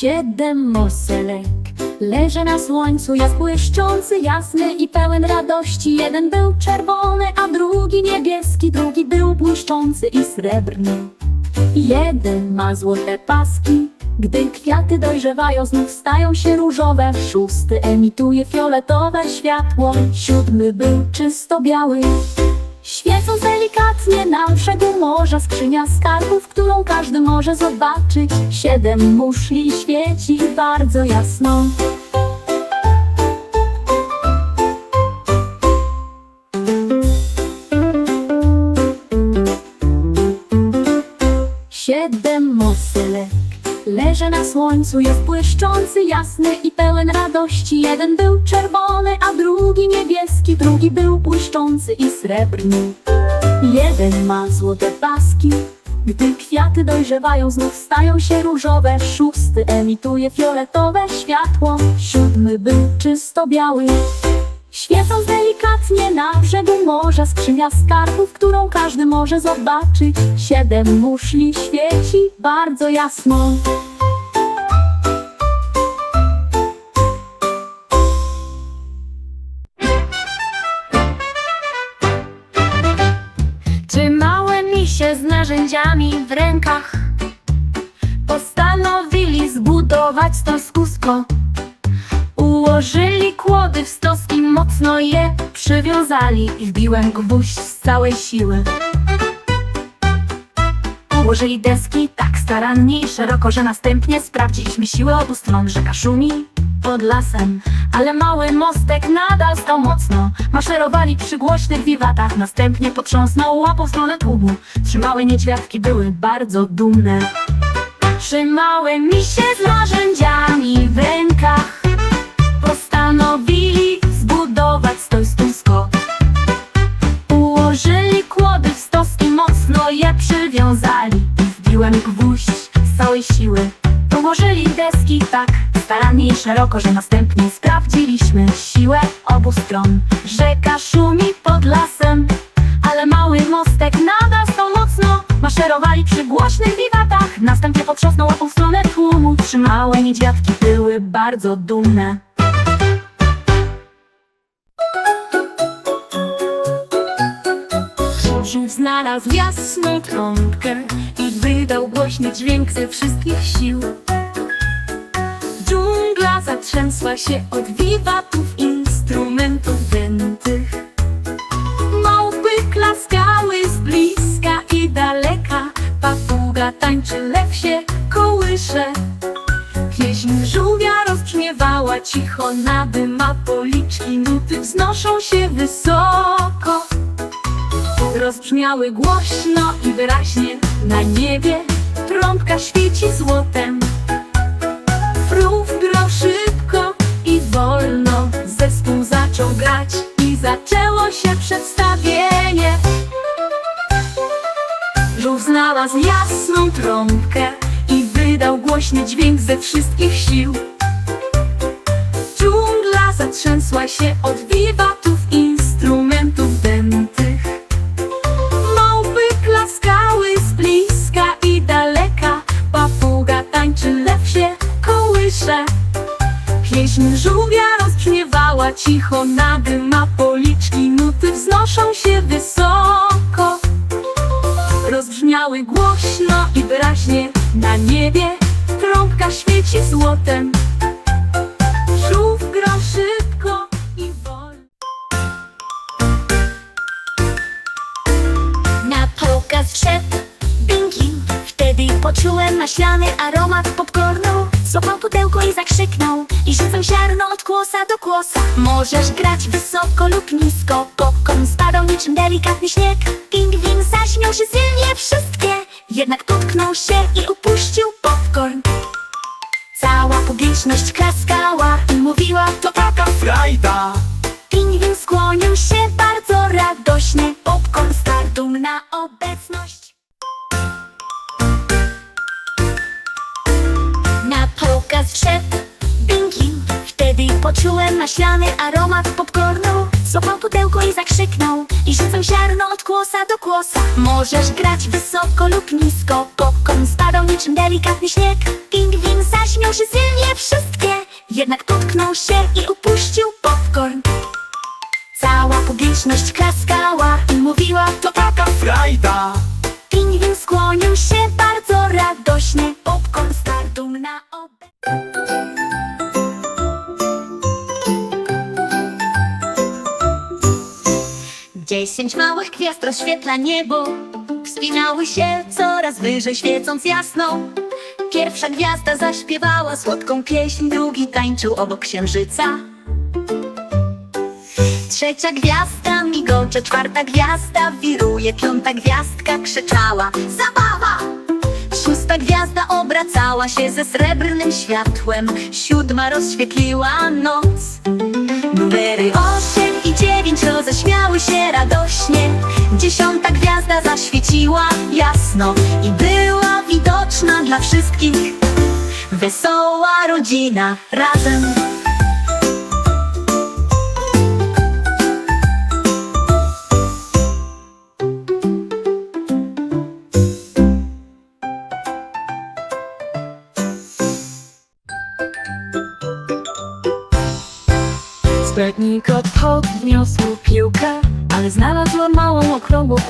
Siedem moselek leży na słońcu, jest błyszczący, jasny i pełen radości. Jeden był czerwony, a drugi niebieski, drugi był błyszczący i srebrny. Jeden ma złote paski, gdy kwiaty dojrzewają, znów stają się różowe. Szósty emituje fioletowe światło, siódmy był czysto biały. Świecąc delikatnie na brzegu morza skrzynia skarbów, którą każdy może zobaczyć. Siedem muszli świeci bardzo jasno. Siedem moselek leży na słońcu, jest błyszczący, jasny i pełen radości. Jeden był czerwony, a drugi niebieski, drugi był błyszczący i srebrny. Jeden ma złote paski, gdy kwiaty dojrzewają, znów stają się różowe. Szósty emituje fioletowe światło, siódmy był czysto biały. Świecąc delikatnie na brzegu morza skrzynia skarbów, którą każdy może zobaczyć. Siedem muszli świeci bardzo jasno. Narzędziami w rękach postanowili zbudować stoskusko? Ułożyli kłody w stos i mocno je przywiązali i wbiłem gwóźdź z całej siły. Ułożyli deski tak starannie i szeroko, że następnie sprawdziliśmy siłę obu stron. Rzeka szumi pod lasem, ale mały mostek nadal stał mocno. Maszerowali przy głośnych wiwatach, następnie potrząsnął łapą w stronę tłumu. Trzy małe niedźwiadki były bardzo dumne. Trzymały misie z narzędziami w rękach Postanowili starannie i szeroko, że następnie sprawdziliśmy siłę obu stron. Rzeka szumi pod lasem, ale mały mostek nadal stał mocno. Maszerowali przy głośnych wiwatach Następnie potrząsnął łapą w stronę tłumu Trzy małe niedźwiadki były bardzo dumne. Znalazł jasną trąbkę I wydał głośny dźwięk ze wszystkich sił zatrzęsła się od wiwatów instrumentów dętych Małpy klaskały z bliska i daleka Papuga tańczy, lew się kołysze. Pieśń żółwia rozbrzmiewała cicho Nadyma policzki, nuty wznoszą się wysoko. Rozbrzmiały głośno i wyraźnie na niebie Trąbka świeci złotem. Frów grał grać i zaczęło się przedstawienie. Żółw znalazł jasną trąbkę i wydał głośny dźwięk ze wszystkich sił. Dżungla zatrzęsła się od wiwatów instrumentów dętych. Małpy klaskały z bliska i daleka Papuga tańczy, lew się kołysze. Pieśń żółwia rozbrzmiewała cicho Nadyma na niebie Trąbka świeci złotem. Żółw gra szybko i wolno Na pokaz wszedł Binki Wtedy poczułem maślany aromat popcornu. Złapał pudełko i zakrzyknął I rzucał ziarno od kłosa do kłosa. Możesz grać wysoko lub nisko. Popcorn spadał niczym delikatny śnieg. Pingwin zaśmiał się silnie wszystkie Jednak potknął się i upuścił popcorn. Cała publiczność klaskała i mówiła To taka frajda. Pingwin skłonił się bardzo radośnie. Popcorn starł dumna obecność. Na pokaz wszedł Binki Wtedy poczułem maślany aromat popcornu Złapał pudełko i zakrzyknął I rzucał ziarno od kłosa do kłosa. Możesz grać wysoko lub nisko. Popcorn spadał niczym delikatny śnieg. Pingwin zaśmiał się silnie wszystkie. Jednak potknął się i upuścił popcorn. Cała publiczność klaskała i mówiła To taka frajda. Pingwin skłonił się bardzo radośnie. Popcorn starł na obie Dziesięć małych gwiazd rozświetla niebo. Wspinały się coraz wyżej świecąc jasno. Pierwsza gwiazda zaśpiewała słodką pieśń Drugi tańczył obok księżyca. Trzecia gwiazda migocze, czwarta gwiazda wiruje, piąta gwiazdka krzyczała Zabawa! Szósta gwiazda obracała się ze srebrnym światłem Siódma rozświetliła noc. Numery osiem i dziewięć roześmiały się radośnie. Dziesiąta gwiazda zaświeciła jasno I była widoczna dla wszystkich. Wesoła rodzina razem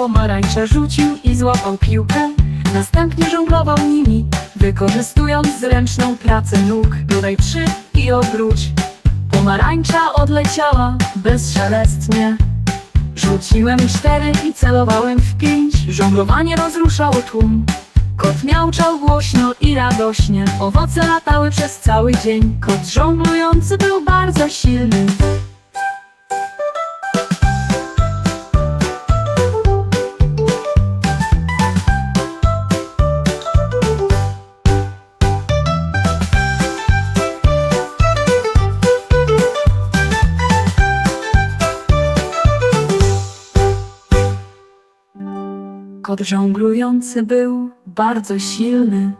okrągłą pomarańczę Rzucił i złapał piłkę. Następnie żonglował nimi Wykorzystując zręczną pracę nóg. Dodaj trzy i obróć. Pomarańcza odleciała bezszelestnie. Rzuciłem cztery i celowałem w pięć. Żonglowanie rozruszało tłum. Kot miauczał głośno i radośnie. Owoce latały przez cały dzień. Kot żonglujący był bardzo silny Kot żonglujący był bardzo silny.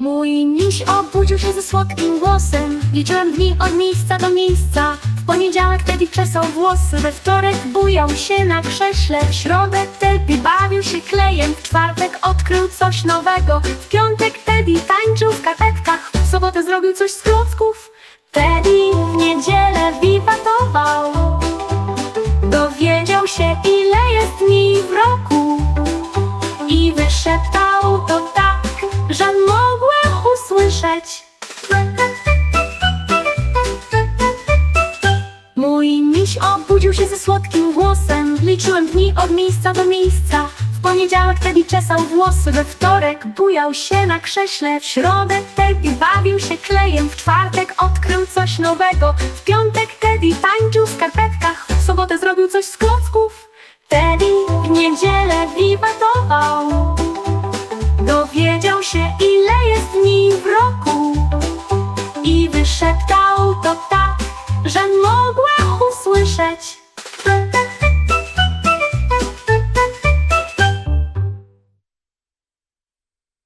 Mój miś obudził się ze słodkim głosem. Liczyłem dni od miejsca do miejsca. W poniedziałek Teddy czesał włosy. We wtorek bujał się na krześle. W środę Teddy bawił się klejem. W czwartek odkrył coś nowego. W piątek Teddy tańczył w karpetkach W sobotę zrobił coś z klocków Teddy w niedzielę wiwatował Dowiedział się ile jest dni w roku. I wyszeptał to tak, że mogłem usłyszeć. Mój miś obudził się ze słodkim głosem. Liczyłem dni od miejsca do miejsca poniedziałek Teddy czesał włosy We wtorek bujał się na krześle W środę Teddy bawił się klejem W czwartek odkrył coś nowego W piątek Teddy tańczył w skarpetkach W sobotę zrobił coś z klocków. Teddy w niedzielę wiwatował Dowiedział się ile jest dni w roku. I wyszeptał to tak, że mogłem usłyszeć